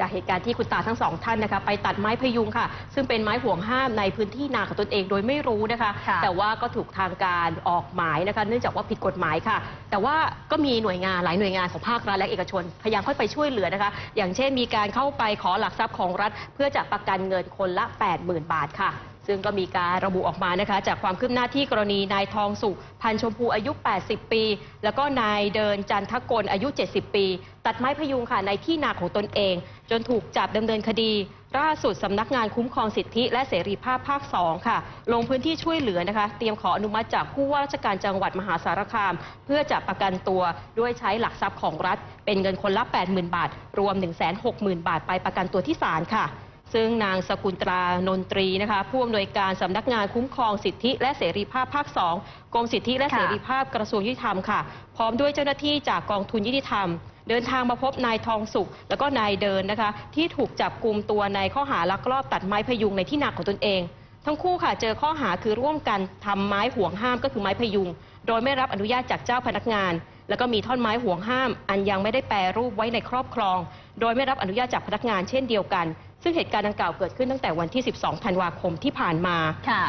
จากเหตุการณ์ที่คุณตาทั้งสองท่านนะคะ ไปตัดไม้พยุงค่ะ ซึ่งเป็นไม้ห่วงห้ามในพื้นที่นาของตนเองโดยไม่รู้นะคะ ค่ะแต่ว่าก็ถูกทางการออกหมายนะคะ เนื่องจากว่าผิดกฎหมายค่ะ แต่ว่าก็มีหน่วยงานหลายหน่วยงานของภาครัฐและเอกชน พยายามเข้าไปช่วยเหลือนะคะ อย่างเช่นมีการเข้าไปขอหลักทรัพย์ของรัฐ เพื่อจะประกันเงินคนละ 80,000 บาทค่ะ ซึ่งก็มีการระบุออกมานะคะ จากความคืบหน้าที่กรณีนายทองสุข พันชมพูอายุ 80 ปี แล้วก็นายเดินจันทกลอายุ 70 ปี ตัดไม้พยุงค่ะในที่นาของตนเอง จนถูกจับดำเนินคดีล่าสุดสำนักงานคุ้มครองสิทธิและเสรีภาพภาค 2 ค่ะ ลงพื้นที่ช่วยเหลือนะคะ เตรียมขออนุมัติจากผู้ว่าราชการจังหวัดมหาสารคาม เพื่อจะประกันตัวด้วยใช้หลักทรัพย์ของรัฐ เป็นเงินคนละ 80,000 บาท รวม 160,000 บาท ไปประกันตัวที่ศาลค่ะ ซึ่งนางสกุลตรานนตรีนะคะผู้อำนวยการสำนักงานคุ้มครองสิทธิและเสรีภาพภาค 2 กรมสิทธิและเสรีภาพกระทรวงยุติธรรมค่ะ พร้อมด้วยเจ้าหน้าที่จากกองทุนยุติธรรม เดินทางมาพบนายทองสุข แล้วก็นายเดินนะคะ ที่ถูกจับกลุ่มตัวในข้อหาลักลอบตัดไม้พยุงในที่นาของตนเอง ทั้งคู่ค่ะเจอข้อหาคือร่วมกันทำไม้ห่วงห้ามก็คือไม้พยุง โดยไม่รับอนุญาตจากเจ้าพนักงาน แล้วก็มีท่อนไม้ห่วงห้าม อันยังไม่ได้แปรรูปไว้ในครอบครอง โดยไม่รับอนุญาตจากพนักงานเช่นเดียวกัน ซึ่งเหตุการณ์ดังกล่าวเกิดขึ้นตั้งแต่วันที่ 12 ธันวาคมที่ผ่านมาค่ะ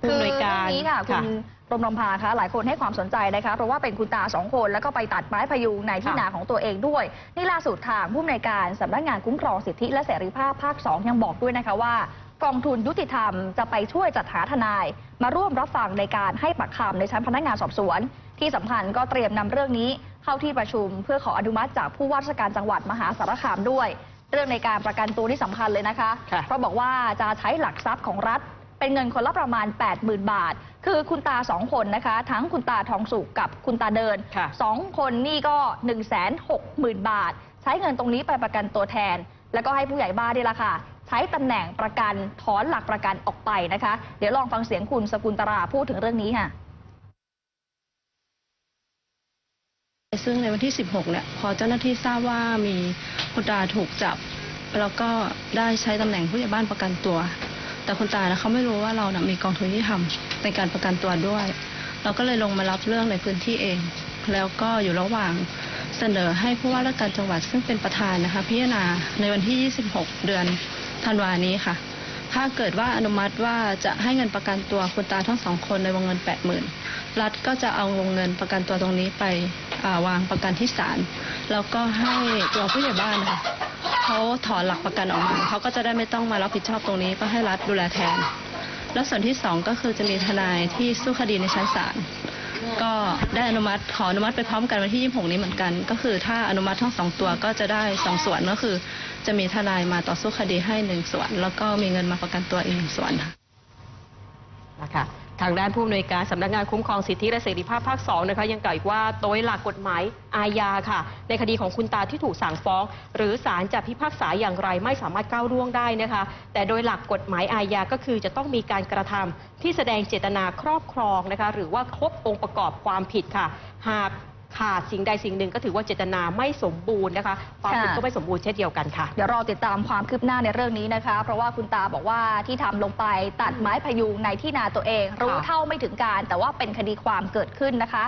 ผู้อำนวยการคือเรื่องนี้ค่ะค่ะคุณรมรมพาคะหลายคนให้ความสนใจนะคะเพราะว่าเป็นคุณตาสองคน แล้วก็ไปตัดไม้พยุงในที่ค่ะนาของตัวเองด้วย นี่ล่าสุดทางผู้อำนวยการสำนักงานคุ้มครองสิทธิและเสรีภาพภาค 2 ยังบอกด้วยนะคะว่า กองทุนยุติธรรมจะไปช่วยจัดหาทนาย มาร่วมรับฟังในการให้ปากคำในชั้นพนักงานสอบสวน ที่สำคัญก็เตรียมนำเรื่องนี้เข้าที่ประชุม เพื่อขออนุมัติจากผู้ว่าราชการจังหวัดมหาสารคามด้วย เรื่องในการประกันตัวที่สำคัญเลยนะคะค่ะเพราะบอกว่าจะใช้หลักทรัพย์ของรัฐเป็นเงินคนละประมาณ 80,000 บาท คือคุณตาสองคนนะคะ ทั้งคุณตาทองสุกกับคุณตาเดินค่ะสองคนนี่ก็ 160,000 บาท ใช้เงินตรงนี้ไปประกันตัวแทน แล้วก็ให้ผู้ใหญ่บ้านนี่แหละค่ะ ใช้ตำแหน่งประกันถอนหลักประกันออกไปนะคะ เดี๋ยวลองฟังเสียงคุณสกุลตราพูดถึงเรื่องนี้ค่ะซึ่งในวันที่ 16 เนี่ย พอเจ้าหน้าที่ทราบว่ามีคุณตาถูกจับ แล้วก็ได้ใช้ตำแหน่งผู้ใหญ่บ้านประกันตัว แต่คุณตานะเขาไม่รู้ว่าเรานะมีกองทุนที่ทำในการประกันตัวด้วย เราก็เลยลงมารับเรื่องในพื้นที่เอง แล้วก็อยู่ระหว่างเสนอให้ผู้ว่าราชการจังหวัดซึ่งเป็นประธานนะคะพิจารณาในวันที่ 26 เดือน ธันวานี้ค่ะ ถ้าเกิดว่าอนุมัติว่าจะให้เงินประกันตัวคุณตาทั้งสองคนในวงเงิน 80,000รัฐก็จะเอาวงเงินประกันตัวตรงนี้ไปาวางประกันที่ศาลแล้วก็ให้ตัวผู้ใหญ่บ้านนะคะเขาถอนหลักประกันออกมาเขาก็จะได้ไม่ต้องมารับผิดชอบตรงนี้ก็ให้รัฐดูแลแทน แล้วส่วนที่สองก็คือจะมีทนายที่สู้คดีในชั้นศาล ก็ได้อนุมัติขออนุมัติไปพร้อมกันวันที่ 26 นี้เหมือนกัน ก็คือถ้าอนุมัติทั้งสองตัวก็จะได้สองส่วนก็คือ จะมีทนายมาต่อสู้คดีให้หนึ่งส่วน แล้วก็มีเงินมาประกันตัวอีกหนึ่งส่วนค่ะนะคะ ทางด้านผู้อำนวยการสำนักงานคุ้มครองสิทธิและเสรีภาพภาค2นะคะยังกล่าวอีกว่าโดยหลักกฎหมายอาญาค่ะ ในคดีของคุณตาที่ถูกสั่งฟ้อง หรือศาลจะพิพากษาอย่างไรไม่สามารถก้าวล่วงได้นะคะ แต่โดยหลักกฎหมายอาญาก็คือจะต้องมีการกระทำที่แสดงเจตนาครอบครองนะคะหรือว่าครบองค์ประกอบความผิดค่ะ หาก ขาดสิ่งใดสิ่งหนึ่งก็ถือว่าเจตนาไม่สมบูรณ์นะคะความผิดค่ะก็ไม่สมบูรณ์เช่นเดียวกันค่ะ เดี๋ยวรอติดตามความคืบหน้าในเรื่องนี้นะคะ เพราะว่าคุณตาบอกว่าที่ทำลงไปตัดไม้พยุงในที่นาตัวเอง รู้ค่ะเท่าไม่ถึงการ แต่ว่าเป็นคดีความเกิดขึ้นนะคะ